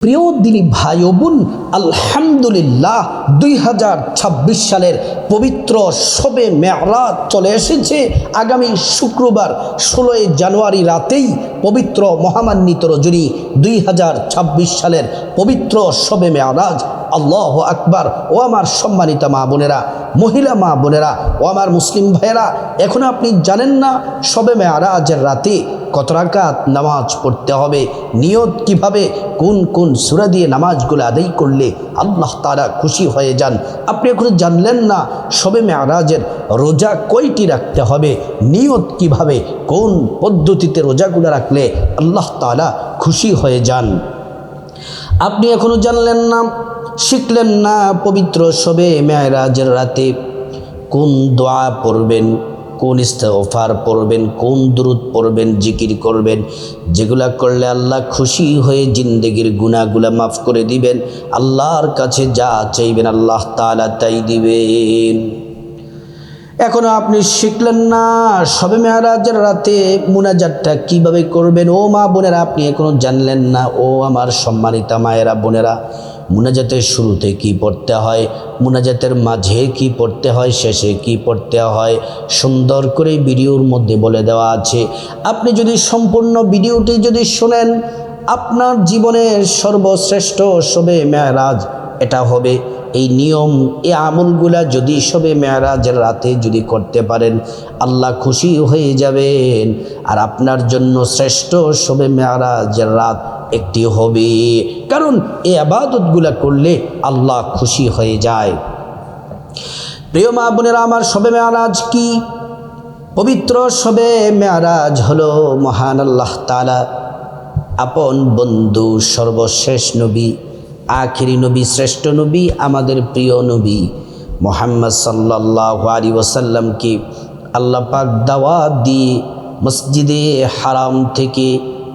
প্রিয় দিনী ভাই বোন, আলহামদুলিল্লাহ দুই হাজার ছাব্বিশ সালের পবিত্র শবে মেয়ারাত চলে এসেছে। আগামী শুক্রবার ষোলোই জানুয়ারি রাতেই পবিত্র মহামান্বিত রজনী দুই হাজার ছাব্বিশ সালের পবিত্র শবে মেয়ারাজ আল্লাহ আকবার। ও আমার সম্মানিত মা বোনেরা, মহিলা মা বোনেরা, ও আমার মুসলিম ভাইয়েরা, এখন আপনি জানেন না শবে মেয়ারাজের রাতে কত রাকাত নামাজ পড়তে হবে, নিয়ত কীভাবে, কোন কোন সুরা দিয়ে নামাজগুলো আদায় করলে আল্লাহ তারা খুশি হয়ে যান। আপনি এখন জানলেন না সবে মেয়ারাজের রোজা কয়টি রাখতে হবে, নিয়ত কীভাবে, কোন পদ্ধতিতে রোজাগুলো রাখলে আল্লাহ তালা খুশি হয়ে যান। আপনি এখনও জানলেন না, শিখলেন না পবিত্র সবে মেয়ারাজের রাতে। কোন দোয়া পড়বেন, কোন ইস্তেফার পড়বেন, কোন দ্রুত পড়বেন, জিকির করবেন, যেগুলা করলে আল্লাহ খুশি হয়ে জিন্দগির গুণাগুলা মাফ করে দিবেন। আল্লাহর কাছে যা চাইবেন আল্লাহ তালা তাই দিবেন। এখনও আপনি শিখলেন না। সবে মেয়ারাজের রাতে মুনাজাতটা কীভাবে করবেন? ও মা বোনেরা, আপনি এখনও জানলেন না। ও আমার সম্মানিতা মায়েরা বোনেরা, মুনাজাতের শুরুতে কি পড়তে হয়? মুনাজাতের মাঝে কি পড়তে হয়? শেষে কি পড়তে হয়? সুন্দর করে ভিডিওর মধ্যে বলে দেওয়া আছে। আপনি যদি সম্পূর্ণ ভিডিওটি যদি শোনেন, আপনার জীবনের সর্বশ্রেষ্ঠ সবে মেয়ারাজ এটা হবে। এই নিয়ম, এই আমলগুলা যদি সবে মেয়ারাজের রাতে যদি করতে পারেন, আল্লাহ খুশি হয়ে যাবেন। আর আপনার জন্য শ্রেষ্ঠ সবে মেয়ারাজের রাত একটি হবে। কারণ এই আবাদতগুলা করলে আল্লাহ খুশি হয়ে যায়। প্রিয় মা বোনেরা, আমার সবে মেয়ারাজ কি? পবিত্র সবে মেয়ারাজ হলো মহান আল্লাহ তালা আপন বন্ধু, সর্বশেষ নবী। আখিরি নবী, শ্রেষ্ঠ নবী, আমাদের প্রিয় নবী। মোহাম্মদ সাল্লাহ আলী ওসাল্লামকে আল্লাপাক দাওয়া দাওয়াত দিয়ে মসজিদে হারাম থেকে,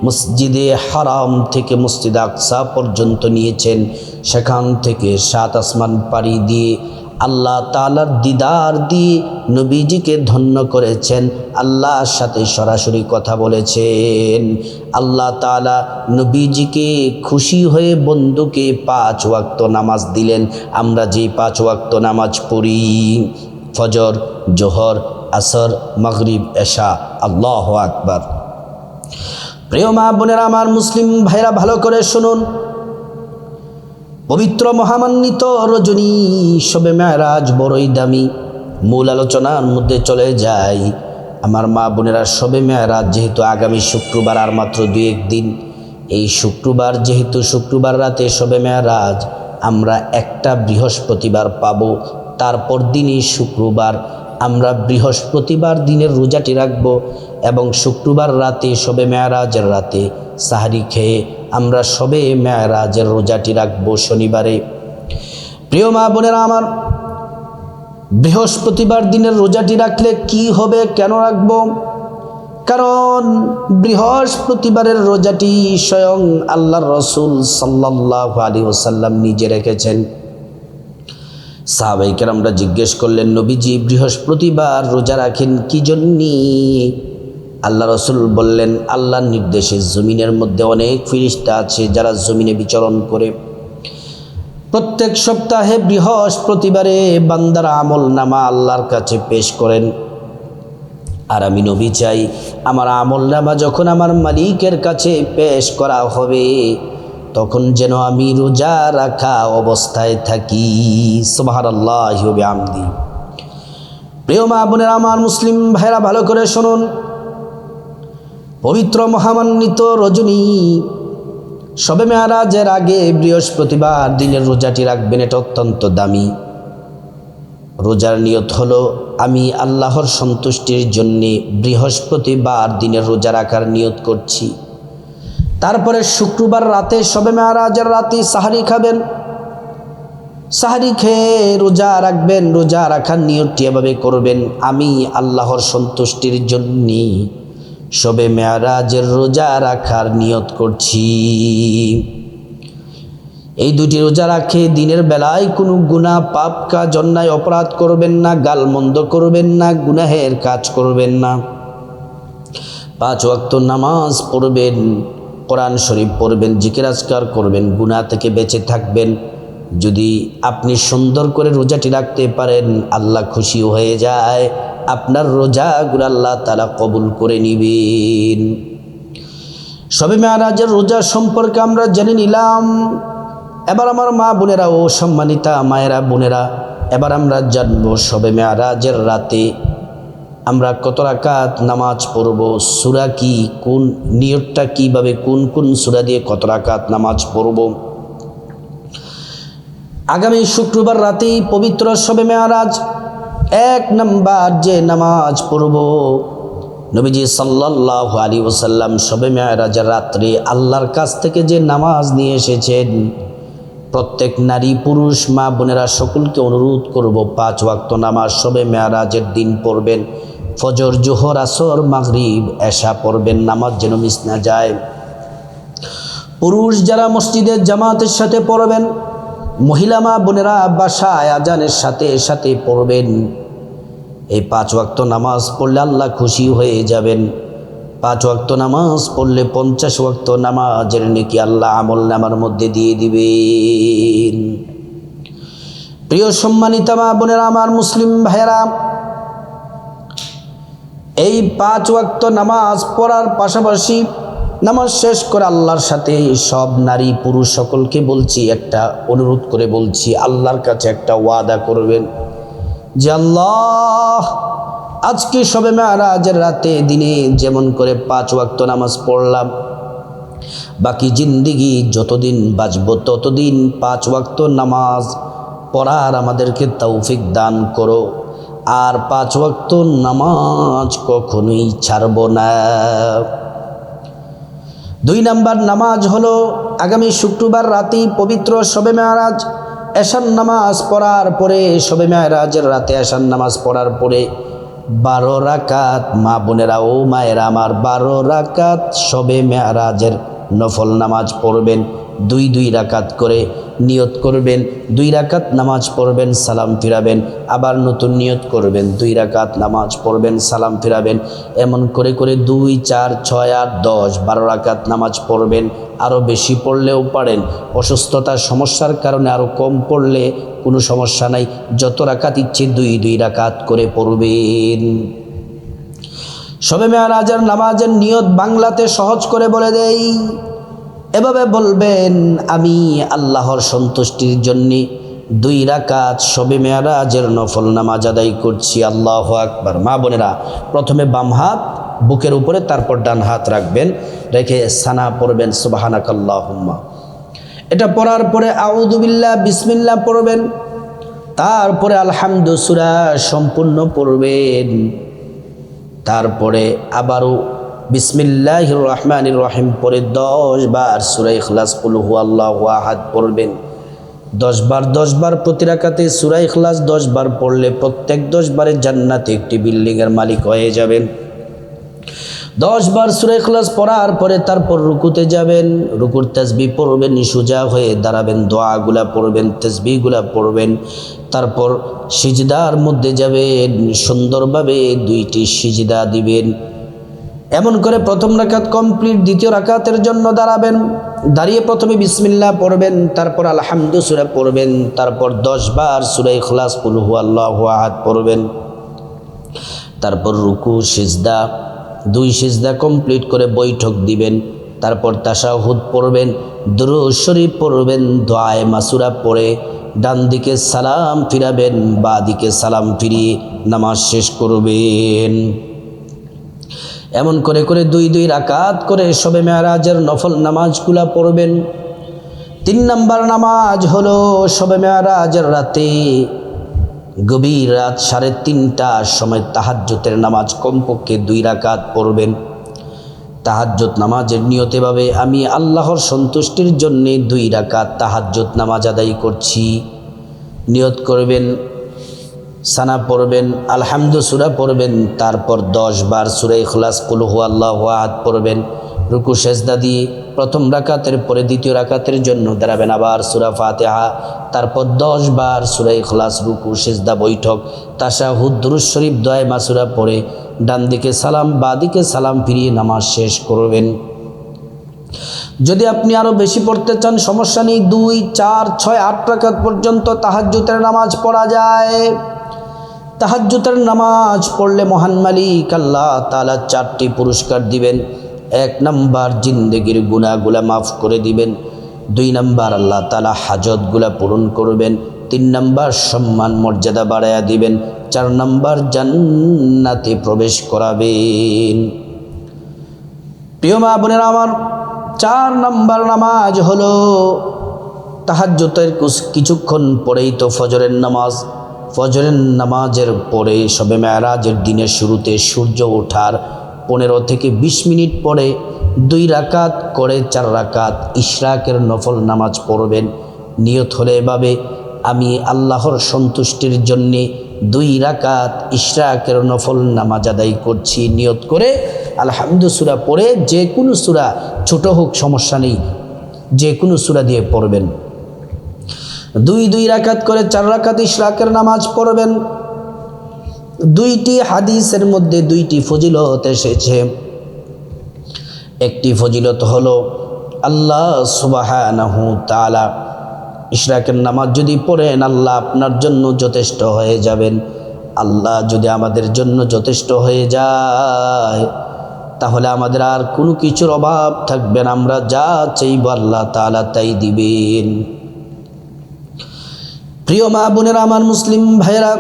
মসজিদে হারাম থেকে মসজিদ আকসা পর্যন্ত নিয়েছেন। সেখান থেকে সাত আসমান পাড়ি দিয়ে আল্লাহ তালার দিদার দিয়ে নবীজিকে ধন্য করেছেন। আল্লাহর সাথে সরাসরি কথা বলেছেন। আল্লাহ তালা নবীজিকে খুশি হয়ে বন্ধুকে পাঁচ ওয়াক্ত নামাজ দিলেন। আমরা যে পাঁচ ওয়াক্ত নামাজ পড়ি, ফজর, জোহর, আসর, মগরিব, এশা, আল্লাহ আকবার। প্রিয় মা বোনেরা, আমার মুসলিম ভাইরা ভালো করে শুনুন। পবিত্র মহামান্বিত রজনী, সবে মেয়ারাজ বড়ই দামি। মূল আলোচনার মধ্যে চলে যাই। আমার মা বোনেরা, সবে মেয়ারাজ যেহেতু আগামী শুক্রবার, আর মাত্র দু একদিন এই শুক্রবার যেহেতু শুক্রবার রাতে সবে মেয়ারাজ, আমরা একটা বৃহস্পতিবার পাব। তারপর দিনই শুক্রবার, আমরা বৃহস্পতিবার দিনের রোজাটি রাখব এবং শুক্রবার রাতে সবে মেয়ারাজের রাতে সাহারি খেয়ে আমরা সবে মেয়ারাজের রোজাটি রাখব শনিবারে। প্রিয় মা বোনেরা আমার, বৃহস্পতিবার দিনের রোজাটি রাখলে কি হবে কেন রাখব? কারণ বৃহস্পতিবারের রোজাটি স্বয়ং আল্লাহর রসুল সাল্লাহ আলী ওসাল্লাম নিজে রেখেছেন। সাহাবাইকার আমরা জিজ্ঞেস করলেন, নবীজি বৃহস্পতিবার রোজা রাখেন কি জন্যে? আল্লাহ রসুল বললেন, আল্লাহর নির্দেশে জমিনের মধ্যে অনেক ফিরিস্তা আছে যারা জমিনে বিচরণ করে। প্রত্যেক সপ্তাহে বৃহস্পতিবারে বান্দার আমল নামা আল্লাহর কাছে পেশ করেন। আর আমি নবী চাই, আমার আমল নামা যখন আমার মালিকের কাছে পেশ করা হবে, তখন যেন আমি রোজা রাখা অবস্থায় থাকি। সোহার আল্লাহ আমদি প্রিয় মা বোনের, আমার মুসলিম ভাইরা ভালো করে শুনুন। পবিত্র মহামান্বিত রজনী। সবে মেয়ারাজের আগে বৃহস্পতিবার দিনের রোজাটি রাখবেন, এটা অত্যন্ত দামি। রোজার নিয়ত হলো, আমি আল্লাহর সন্তুষ্টির জন্যে বৃহস্পতিবার দিনের রোজা রাখার নিয়ত করছি। তারপরে শুক্রবার রাতে সবে মেয়ারাজের রাতে সাহারি খাবেন। সাহারি খেয়ে রোজা রাখবেন, রোজা রাখার নিয়তটি এভাবে করবেন, আমি আল্লাহর সন্তুষ্টির জন্যে। সবে মেয়ারাজের রোজা রাখার নিয়ত করছি। এই দুটি রোজা রাখে দিনের বেলায় কোনো গুণা পাপ কাজ, অন্যায় অপরাধ করবেন না, গালমন্দ করবেন না, গুনাহের কাজ করবেন না। পাঁচ ওয়াক্ত নামাজ পড়বেন, কোরআন শরীফ পড়বেন, জিকির আজকার করবেন, গুনাহ থেকে বেঁচে থাকবেন। যদি আপনি সুন্দর করে রোজাটি রাখতে পারেন, আল্লাহ খুশি হয়ে যায়। আপনার রোজাগুলো আল্লাহ তালা কবুল করে নিবেন। সবে মেয়ারাজের রোজা সম্পর্কে আমরা জেনে নিলাম। এবার আমার মা বোনেরা ও সম্মানিতা মায়েরা বোনেরা, এবার আমরা জানব সবে মেয়ারাজের রাতে আমরা কত রাকাত নামাজ পড়ব, সুরা কি, কোন নিয়তটা কীভাবে, কোন কোন সুরা দিয়ে কত রাকাত নামাজ পড়ব। আগামী শুক্রবার রাতেই পবিত্র সবে মেয়ারাজ, এক নাম্বার যে নামাজ পড়ব। নবীজি সাল্লাহ আলী ওসাল্লাম সবে মেয়ারাজের রাত্রে আল্লাহর কাছ থেকে যে নামাজ নিয়ে এসেছেন, প্রত্যেক নারী, পুরুষ, মা বোনেরা সকলকে অনুরোধ করব, পাঁচ ওয়াক্ত নামাজ সবে মেয়ারাজের দিন পড়বেন। ফজর, জোহর, আসর, মাগরিব, এশা পড়বেন, নামাজ যেন মিস না যায়। পুরুষ যারা মসজিদের জামাতের সাথে পড়বেন মহিলা মা বোনেরা বাসায় আজানের সাথে সাথে পড়বেন। এই পাঁচ ওয়াক্ত নামাজ পড়লে আল্লাহ খুশি হয়ে যাবেন। পাঁচ ওয়াক্ত নামাজ পড়লে পঞ্চাশ ওয়াক্ত নামাজের নাকি আল্লাহ আমল নামার মধ্যে দিয়ে দিবেন। প্রিয় সম্মানিতা মা বোনেরা, আমার মুসলিম ভাইয়েরা, এই পাঁচ ওয়াক্ত নামাজ পড়ার পাশাপাশি নামাজ শেষ করে আল্লাহর সাথে সব নারী পুরুষ সকলকে বলছি, একটা অনুরোধ করে বলছি, আল্লাহর কাছে একটা ওয়াদা করবেন যে আল্লাহ, আজকে সবে মেয়ারাজের রাতে দিনে যেমন করে পাঁচ ওয়াক্ত নামাজ পড়লাম, বাকি জিন্দিগি যতদিন বাঁচব ততদিন পাঁচ ওয়াক্ত নামাজ পড়ার আমাদেরকে তৌফিক দান করো, আর পাঁচ ওয়াক্ত নামাজ কখনোই ছাড়ব না। দুই নাম্বার নামাজ হলো আগামী শুক্রবার রাতেই পবিত্র শবে মেয়ারাজ। এশান নামাজ পড়ার পরে, শবে মেয়ারাজের রাতে এশান নামাজ পড়ার পরে বারো রাকাত, মা বোনেরা, ও মায়েরা আমার বারো রাকাত শবে মেয়ারাজের নফল নামাজ পড়বেন। দুই দুই রাকাত করে নিয়ত করবেন, দুই রাকাত নামাজ পড়বেন, সালাম ফিরাবেন, আবার নতুন নিয়ত করবেন, দুই রাকাত নামাজ পড়বেন, সালাম ফিরাবেন, এমন করে করে দুই, চার, ছয়, আট, দশ, বারো রাকাত নামাজ পড়বেন আরও বেশি পড়লেও পারেন। অসুস্থতার সমস্যার কারণে আরও কম পড়লে কোনো সমস্যা নাই, যত রাকাত ইচ্ছে দুই দুই রাকাত করে পড়বেন। সবে মেয়ারাজের নামাজের নিয়ত বাংলাতে সহজ করে বলে দেই। এভাবে বলবেন, আমি আল্লাহর সন্তুষ্টির জন্যে দুই রাকাত সবে মেয়ারাজের নফল নামাজ আদায় করছি, আল্লাহ আকবার। মা বোনেরা, প্রথমে বাম হাত বুকের উপরে, তারপর ডান হাত রাখবেন, রেখে সানা পড়বেন সুবাহানাক আল্লাহুম্মা এটা পড়ার পরে আউদুবিল্লাহ বিসমিল্লাহ পড়বেন, তারপরে আলহামদুসুরা সম্পূর্ণ পড়বেন, তারপরে আবারও বিসমিল্লাহ রহমান রহিম পরে দশ বার সুরাই ইখলাস কুলহু আল্লাহ আহাদ পড়বেন। দশ বার দশ বার প্রতি রাকাতে সুরাই ইখলাস দশ বার পড়লে প্রত্যেক দশ বারে জান্নাতে একটি বিল্ডিংয়ের মালিক হয়ে যাবেন। দশ বার সুরে খলাস পড়ার পরে তারপর রুকুতে যাবেন, রুকুর তেসবি পড়বেন, সোজা হয়ে দাঁড়াবেন, দোয়াগুলা পড়বেন তেসবিগুলা পড়বেন। তারপর সিজদার মধ্যে যাবেন, সুন্দরভাবে দুইটি সিজদা দিবেন। এমন করে প্রথম রাকাত কমপ্লিট, দ্বিতীয় রাকাতের জন্য দাঁড়াবেন। দাঁড়িয়ে প্রথমে বিসমিল্লা পড়বেন, তারপর আলহামদু সুরা পড়বেন, তারপর দশ বার সুরাই খলাস পুলহু আল্লাহ আহাদ পড়বেন। তারপর রুকু, সিজদা, দুই সিজদা কমপ্লিট করে বৈঠক দিবেন, তারপর তাসাহুদ পড়বেন দুরু শরীফ পড়বেন, দোয়ায় মাসুরা পড়ে ডান দিকে সালাম ফিরাবেন, বা দিকে সালাম ফিরিয়ে নামাজ শেষ করবেন। এমন করে করে দুই দুই রাকাত করে সবে মেয়ারাজের নফল নামাজগুলা পড়বেন। তিন নাম্বার নামাজ হলো সবে মেয়ারাজের রাতে গভীর রাত সাড়ে তিনটার সময় তাহাজ্যতের নামাজ কমপক্ষে দুই রাকাত পড়বেন। তাহাজ্জত নামাজের নিয়তেভাবে আমি আল্লাহর সন্তুষ্টির জন্যে দুই রাকাত তাহাজ্জত নামাজ আদায় করছি। নিয়ত করবেন সানা পড়বেন, আলহামদু সুরা পড়বেন, তারপর দশ বার সুরা ইখলাস কুলহু আল্লাহ আহাদ পড়বেন। রুকু, সেজদা দিয়ে প্রথম রাকাতের পরে দ্বিতীয় রাকাতের জন্য দাঁড়াবেন আবার সুরা ফাতেহা, তারপর দশ বার সুরা ইখলাস, রুকু, সেজদা, বৈঠক তাসা হুদ্দুরুজ শরীফ, দয় মাসুরা পড়ে ডান দিকে সালাম, বা দিকে সালাম ফিরিয়ে নামাজ শেষ করবেন। যদি আপনি আরও বেশি পড়তে চান, সমস্যা নেই, দুই, চার, ছয়, আট রাকাত পর্যন্ত তাহাজ্জুতের নামাজ পড়া যায়। তাহাজ্জুতের নামাজ পড়লে মহান মালিক আল্লাহ তালা চারটি পুরস্কার দিবেন। এক নাম্বার জিন্দেগির গুণাগুলা মাফ করে দিবেন। দুই নাম্বার আল্লাহ তালা হাজতগুলা পূরণ করবেন। তিন নাম্বার সম্মান মর্যাদা বাড়াইয়া দিবেন। চার নাম্বার জান্নাতে প্রবেশ করাবেন। প্রিয় মা বোনের আমার, চার নাম্বার নামাজ হলো তাহাজ্জতের কুস- কিছুক্ষণ পরেই তো ফজরের নামাজ। ফজরের নামাজের পরে সবে মেয়ারাজের দিনের শুরুতে সূর্য ওঠার পনেরো থেকে বিশ মিনিট পরে দুই রাকাত করে চার রাকাত ইশরাকের নফল নামাজ পড়বেন। নিয়ত হলে এভাবে, আমি আল্লাহর সন্তুষ্টির জন্যে দুই রাকাত ইশরাকের নফল নামাজ আদায় করছি। নিয়ত করে আলহামদু সুরা পড়ে যে কোনো সুরা, ছোট হোক সমস্যা নেই, যে কোনো সুরা দিয়ে পড়বেন। দুই দুই রাকাত করে চার রাকাত ইশরাকের নামাজ পড়বেন। দুইটি হাদিসের মধ্যে দুইটি ফজিলত এসেছে। একটি ফজিলত হলো, আল্লাহ তাআলা ইশরাকের নামাজ যদি পড়েন, আল্লাহ আপনার জন্য যথেষ্ট হয়ে যাবেন। আল্লাহ যদি আমাদের জন্য যথেষ্ট হয়ে যায়, তাহলে আমাদের আর কোনো কিছুর অভাব থাকবে না। আমরা যা চাইব আল্লাহ তাআলা তাই দিবেন। প্রিয় মা বোনেরা, আমার মুসলিম ভাইয়েরা,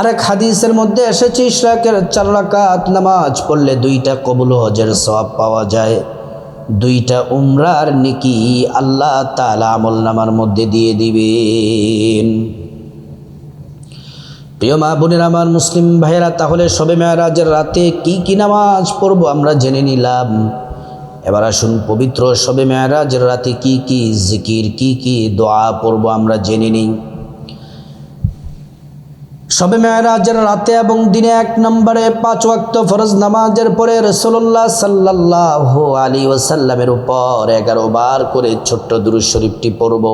আরেক হাদিসের মধ্যে এসেছে, ইশরাকের চার রাকাত নামাজ পড়লে দুইটা কবুল হজের সব পাওয়া যায়। দুইটা উমরার নিকি আল্লাহ তালা আমল নামার মধ্যে দিয়ে দিবেন। প্রিয় মা বোনের, আমার মুসলিম ভাইয়েরা, তাহলে সবে মেয়ারাজের রাতে কি কি নামাজ পড়ব আমরা জেনে নিলাম। এবার আসুন পবিত্র সবে মেয়ারাজের রাতে কি কি জিকির, কি কি দোয়া পড়ব আমরা জেনে নিই। সবে মেয়ারাজের রাতে এবং দিনে এক নম্বরে পাঁচ ওয়াক্ত ফরজ নামাজের পরে রসুল্লাহ সাল্লাহ আলী ওসাল্লামের উপর এগারো বার করে ছোট্ট দুরুজ শরীফটি পড়ব।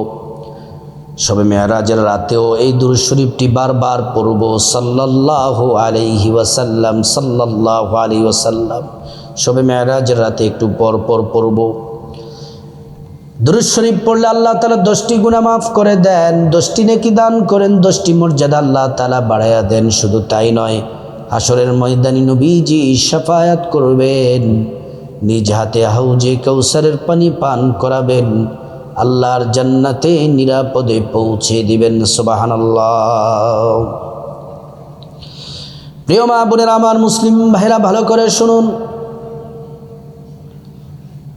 সবে মেয়ারাজের রাতেও এই দুরুজ শরীফটি বারবার পড়ব। সাল্লাহ আলাইহি ওয়াসাল্লাম সাল্লাহ আলী ওসাল্লাম সবে মেয়ারাজের রাতে একটু পর পর পড়ব। দুরুদ শরীফ পড়লে আল্লাহ তালা দশটি গুণা মাফ করে দেন, দশটি নেকি দান করেন, দশটি মর্যাদা আল্লাহ তালা বাড়াইয়া দেন। শুধু তাই নয় হাসরের ময়দানি নবীজি সাফায়াত করবেন, নিজ হাতে হাউজে কৌসারের পানি পান করাবেন, আল্লাহর জান্নাতে নিরাপদে পৌঁছে দিবেন সুবাহান প্রিয় মা বোনের, আমার মুসলিম ভাইরা, ভালো করে শুনুন।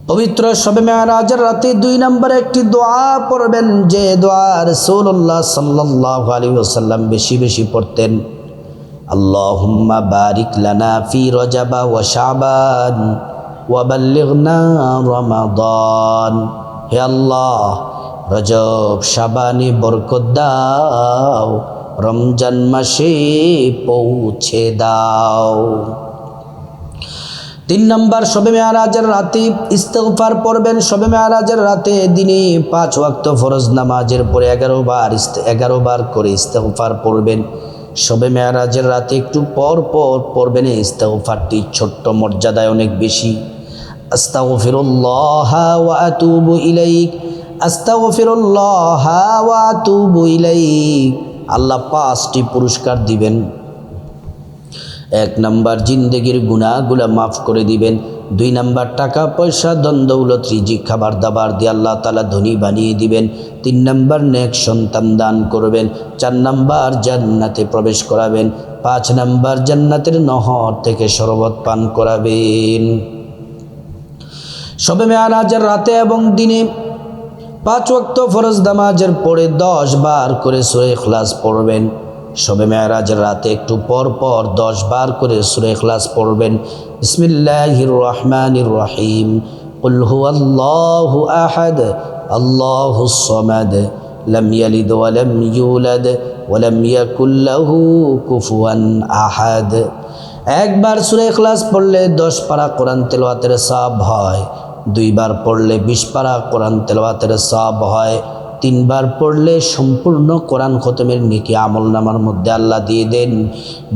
পবিত্র সবে মেয়ারাজের রাতে দুই নম্বরে একটি দোয়া পড়বেন যে দোয়া রসুল্লাহ সাল্লাহ আলী ওসাল্লাম বেশি বেশি পড়তেন। আল্লাহুম্মা বারিক লানা ফি রজাবা ওয়া শাবান ওয়া বাল্লিগনা রমাদান। হে আল্লাহ, রজব শাবানে বরকত দাও, রমজান মাসে পৌঁছে দাও। তিন নম্বর, শবে মেয়ারাজের রাতে ইস্তেগফার পড়বেন। শবে মেয়ারাজের রাতে দিনে পাঁচ ওয়াক্ত ফরজ নামাজের পরে এগারো বার এগারো বার করে ইস্তেগফার পড়বেন। শবে মেয়ারাজের রাতে একটু পর পর পড়বেন। এই ইস্তেগফারটি ছোট্ট মর্যাদায় অনেক বেশি। আস্তাগফিরুল্লাহ আল্লাহ পাঁচটি পুরস্কার দিবেন। এক নাম্বার জিন্দেগির গুণাগুলা মাফ করে দিবেন, দুই নাম্বার টাকা, পয়সা দ্বন্দ্বৌলত রিজিক, খাবার, দাবার দিয়ে আল্লাহ তালা ধনী বানিয়ে দিবেন, তিন নাম্বার নেক সন্তান দান করবেন, চার নাম্বার জান্নাতে প্রবেশ করাবেন, পাঁচ নাম্বার জান্নাতের নহর থেকে শরবত পান করাবেন। সবে মেয়ারাজের রাতে এবং দিনে পাঁচ ওয়াক্ত ফরজ দামাজের পরে দশ বার করে সুরে খ্লাস পড়বেন। সবে মেয়ারাজের রাতে একটু পর পর দশ বার করে সুরে খ্লাস পড়বেন বিসমিল্লাহির রহমানির রহিম قل هو الله أحد الله الصمد لم يلد ولم يولد ولم يكن له كفوا أحد একবার সুরে ইখলাস পড়লে দশ পারা কোরআন তেলাওয়াতের সব হয় দুইবার পড়লে বিশ পারা কোরআন তেলাওয়াতের সব হয় তিনবার পড়লে সম্পূর্ণ কোরআন খতমের নেকি আমল নামার মধ্যে আল্লাহ দিয়ে দেন।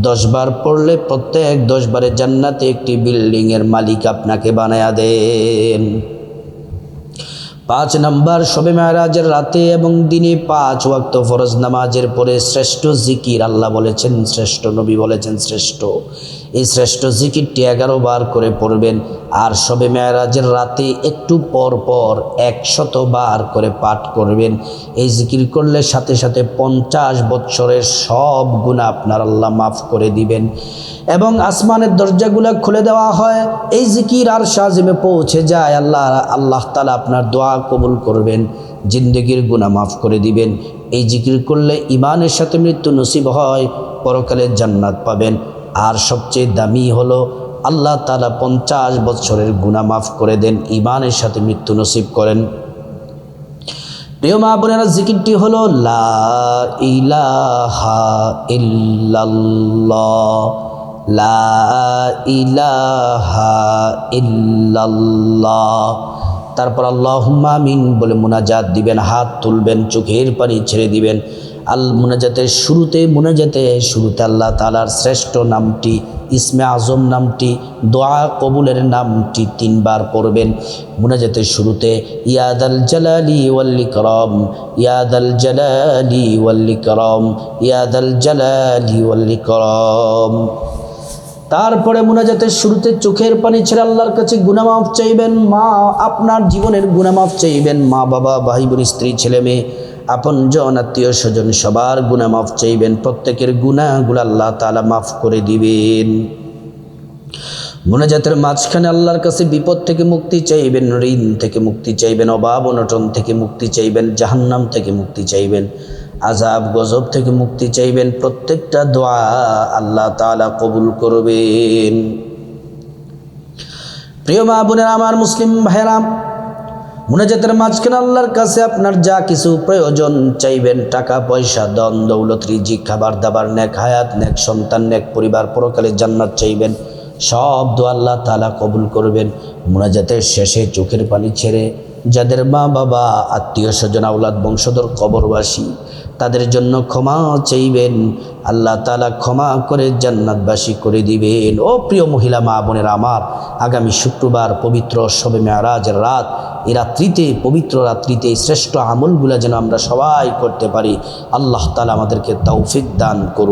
দশবার পড়লে প্রত্যেক দশবারে জান্নাতে একটি বিল্ডিংয়ের মালিক আপনাকে বানায়া দেন। পাঁচ নম্বর, শবে মেয়ারাজের রাতে এবং দিনে পাঁচ ওয়াক্ত ফরজ নামাজের পরে শ্রেষ্ঠ জিকির আল্লাহ বলেছেন, শ্রেষ্ঠ নবী বলেছেন, শ্রেষ্ঠ। এই শ্রেষ্ঠ জিকিরটি এগারো বার করে পড়বেন। আর শবে মেয়ারাজের রাতে একটু পর পর একশত বার করে পাঠ করবেন। এই জিকির করলে সাথে সাথে পঞ্চাশ বৎসরের সব গুণা আপনার আল্লাহ মাফ করে দিবেন। এবং আসমানের দরজাগুলো খুলে দেওয়া হয়। এই জিকির আর সাজিমে পৌঁছে যায় আল্লাহ আল্লাহ তালা আপনার দোয়া কবুল করবেন। জিন্দগির গুণা মাফ করে দিবেন। এই জিকির করলে ইমানের সাথে মৃত্যু নসিব হয়, পরকালে জান্নাত পাবেন। আর সবচেয়ে দামি হলো, আল্লাহ তালা পঞ্চাশ বছরের গুণা মাফ করে দেন ইমানের সাথে মৃত্যু নসিব করেন। প্রিয় মা বোনেরা, জিকিরটি হলো, লা ইলাহা লা ইলাহা তারপর আল্লাহ আমিন বলে মোনাজাত দিবেন, হাত তুলবেন, চোখের পানি ছেড়ে দিবেন। আল মোনাজাতের শুরুতে মোনাজাতে, শুরুতে আল্লাহ তালার শ্রেষ্ঠ নামটি, ইসমে আজম নামটি, দোয়া কবুলের নামটি তিনবার পড়বেন। মোনাজাতের শুরুতে ইয়াদ আল জালালি ওয়াল্লি করম ইয়াদ আল জালালি ওয়াল্লি করম ইয়াদ আল জালালি ওয়াল্লি করম তারপরে মোনাজাতের শুরুতে চোখের পানি ছেড়ে আল্লাহর কাছে গুনামাফ চাইবেন। মা, আপনার জীবনের গুনামাফ চাইবেন। মা, বাবা, ভাই, বোন, স্ত্রী, ছেলে, মেয়ে আপন জন আত্মীয় স্বজন সবার গুণা মাফ চাইবেন, প্রত্যেকের গুণাগুলো আল্লাহ তালা মাফ করে দিবেন। মোনাজাতের মাঝখানে আল্লাহর কাছে বিপদ থেকে মুক্তি চাইবেন, ঋণ থেকে মুক্তি চাইবেন, অভাব অনটন থেকে মুক্তি চাইবেন, জাহান্নাম থেকে মুক্তি চাইবেন আজাব গজব থেকে মুক্তি চাইবেন, প্রত্যেকটা দোয়া আল্লাহ তালা কবুল করবেন। প্রিয় মা বোনের, আমার মুসলিম ভাইরাম মুনাজাতের মাঝখানে আল্লাহর কাছে আপনার যা কিছু প্রয়োজন চাইবেন, টাকা, পয়সা দন দৌলত রিজি খাবার দাবার, নেক হায়াত, নেক সন্তান, নেক পরিবার, পরকালে জান্নাত চাইবেন, সব দো আল্লাহ তালা কবুল করবেন। মুনাজাতের শেষে চোখের পানি ছেড়ে যাদের মা বাবা আত্মীয় স্বজন আউলাদ বংশধর, কবরবাসী তাদের জন্য ক্ষমা চাইবেন। আল্লাহ তালা ক্ষমা করে জান্নাতবাসী করে দিবেন। ও প্রিয় মহিলা, মা বোনের আমার, আগামী শুক্রবার পবিত্র শবে মেয়ারাজের রাত এ রাত্রিতে, পবিত্র রাত্রিতে শ্রেষ্ঠ আমলগুলো যেন আমরা সবাই করতে পারি, আল্লাহ তালা আমাদেরকে তৌফিক দান করুন।